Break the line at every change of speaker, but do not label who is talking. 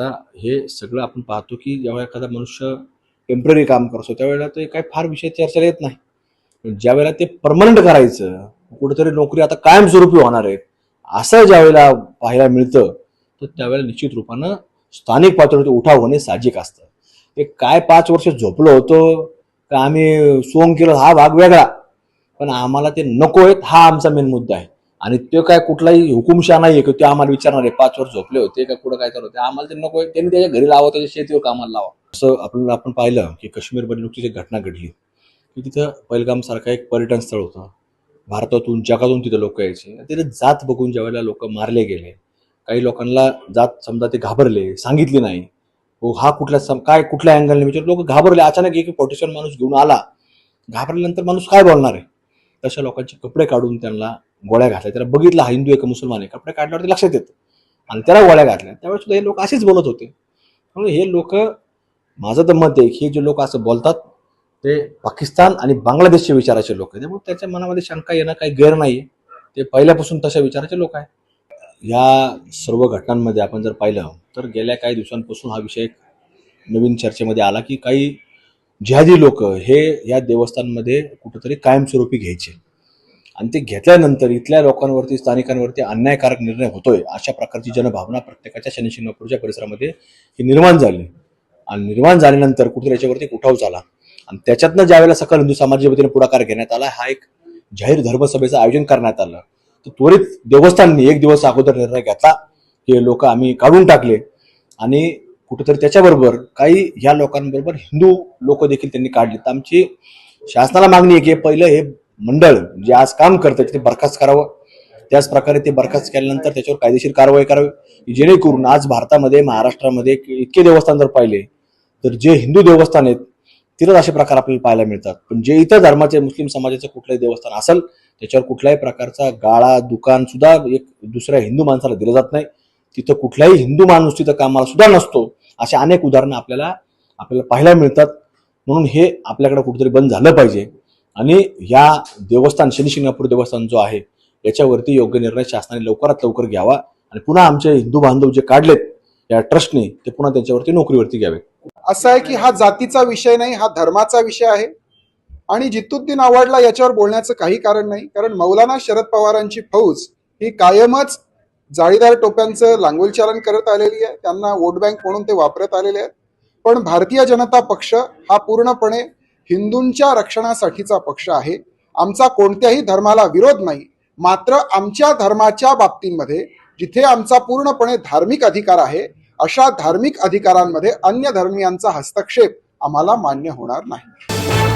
आता हे सगळं आपण पाहतो की जेव्हा एखादा मनुष्य टेंपररी काम करतो त्यावेळेला ते काय फार विषय चर्चेला येत नाही. पण ज्या वेळेला ते परमनंट करायचं कुठेतरी नोकरी आता कायमस्वरूपी होणार आहे असं ज्यावेळेला पाहायला मिळतं तर त्यावेळेला निश्चित रूपानं स्थानिक पातळीवरती उठाव होणे साहजिक असतं. ते काय पाच वर्ष झोपलो होतो का आम्ही सोंग केलं हा भाग वेगळा पण आम्हाला ते नको आहेत हा आमचा मेन मुद्दा आहे. आणि तो काय कुठलाही हुकुमशा नाही आहे की ते आम्हाला विचारणार आहे पाच वर्ष झोपले होते का कुठं काय करत होते आम्हाला त्यांना नको आहे. त्यांनी त्याच्या घरी लावा त्याच्या शेतीवर कामाला लावा. असं आपण आपण पाहिलं की काश्मीरमध्ये नुकतीच एक घटना घडली. की तिथं पहिलगाम सारखं एक पर्यटन स्थळ होतं. भारतातून जगातून तिथं लोक यायचे. तिथे जात बघून ज्यावेळेला लोक मारले गेले काही लोकांना जात समजा ते घाबरले सांगितले नाही. हो हा कुठल्या सम काय कुठल्या अँगलने विचार लोक घाबरले. अचानक एक पोटेशन माणूस घेऊन आला. घाबरल्यानंतर माणूस काय बोलणार आहे? तशा लोकांचे कपडे काढून त्यांना गोळ्या घातल्या. त्याला बघितलं हा हिंदू आहे का मुसलमान आहे कपडे काढल्यावर ते लक्षात येतं. आणि त्याला गोळ्या घातल्या. त्यावेळेस सुद्धा हे लोक असेच बोलत होते. त्यामुळे हे लोक माझं तर मत आहे की हे जे लोक असं बोलतात ते पाकिस्तान आणि बांगलादेशचे विचाराचे लोक आहेत. त्यामुळे त्याच्या मनामध्ये शंका येणं काही गैर नाही आहे ते पहिल्यापासून तशा विचाराचे लोक आहेत. या सर्व घटनांमध्ये आपण जर पाहिलं तर गेल्या काही दिवसांपासून हा विषय नवीन चर्चेमध्ये आला की काही जिहादी लोक हे या देवस्थानमध्ये कुठंतरी कायमस्वरूपी घ्यायचे. आणि ते घेतल्यानंतर इथल्या लोकांवरती स्थानिकांवरती अन्यायकारक निर्णय होतोय अशा प्रकारची जनभावना प्रत्येकाच्या शनी शिंगणापूरच्या परिसरामध्ये ही निर्माण झाली. आणि निर्माण झाल्यानंतर कुठेतरी याच्यावरती उठाव झाला. आणि त्याच्यातनं ज्यावेळेला सकल हिंदू समाजाच्या वतीने पुढाकार घेण्यात आला हा एक जाहीर धर्मसभेचं आयोजन करण्यात आलं. तर त्वरित देवस्थाननी एक दिवस अगोदर निर्णय घेतला हे लोक आम्ही काढून टाकले. आणि कुठेतरी त्याच्याबरोबर काही ह्या लोकांबरोबर हिंदू लोक देखील त्यांनी काढले तर आमची शासनाला मागणी आहे की पहिलं हे मंडळ जे आज काम करतं ते बरखास्त करावं. त्याच प्रकारे ते बरखास्त केल्यानंतर त्याच्यावर कायदेशीर कारवाई करावी. जेणेकरून आज भारतामध्ये महाराष्ट्रामध्ये इतके देवस्थान जर पाहिले तर जे हिंदू देवस्थान आहेत तिथंच असे प्रकार आपल्याला पाहायला मिळतात. पण जे इतर धर्माचे मुस्लिम समाजाचं कुठलंही देवस्थान असेल त्याच्यावर कुठल्याही प्रकारचा गाळा दुकान सुद्धा एक दुसऱ्या हिंदू माणसाला दिलं जात नाही. तिथं कुठलाही हिंदू माणूस तिथं कामाला सुद्धा नसतो असे अनेक उदाहरणं आपल्याला आपल्याला पाहायला मिळतात. म्हणून हे आपल्याकडे कुठेतरी बंद झालं पाहिजे. आणि या देवस्थान शनी शिंगणापूर देवस्थान जो आहे याच्यावरती योग्य निर्णय शासनाने लवकरात लवकर घ्यावा आणि पुन्हा आमचे हिंदू बांधव जे काढलेत या ट्रस्टने ते पुन्हा त्यांच्यावरती नोकरीवरती घ्यावे
असं आहे की हा जातीचा विषय नाही हा धर्माचा विषय आहे. आणि जितुद्दीन आव्हाडला याच्यावर बोलण्याचं काही कारण नाही कारण मौलाना शरद पवारांची फौज ही कायमच जाळीदार टोप्यांचं लांगुलचालन करत आलेली आहे. त्यांना वोट बँक म्हणून ते वापरत आलेले आहेत. पण भारतीय जनता पक्ष हा पूर्णपणे हिंदूंच्या रक्षणासाठीचा पक्ष आहे. आमचा कोणत्याही धर्माला विरोध नाही. मात्र आमच्या धर्माच्या बाबतींमध्ये जिथे आमचा पूर्णपणे धार्मिक अधिकार आहे अशा धार्मिक अधिकारांमध्ये अन्य धर्मियांचा हस्तक्षेप आम्हाला मान्य होणार नाही.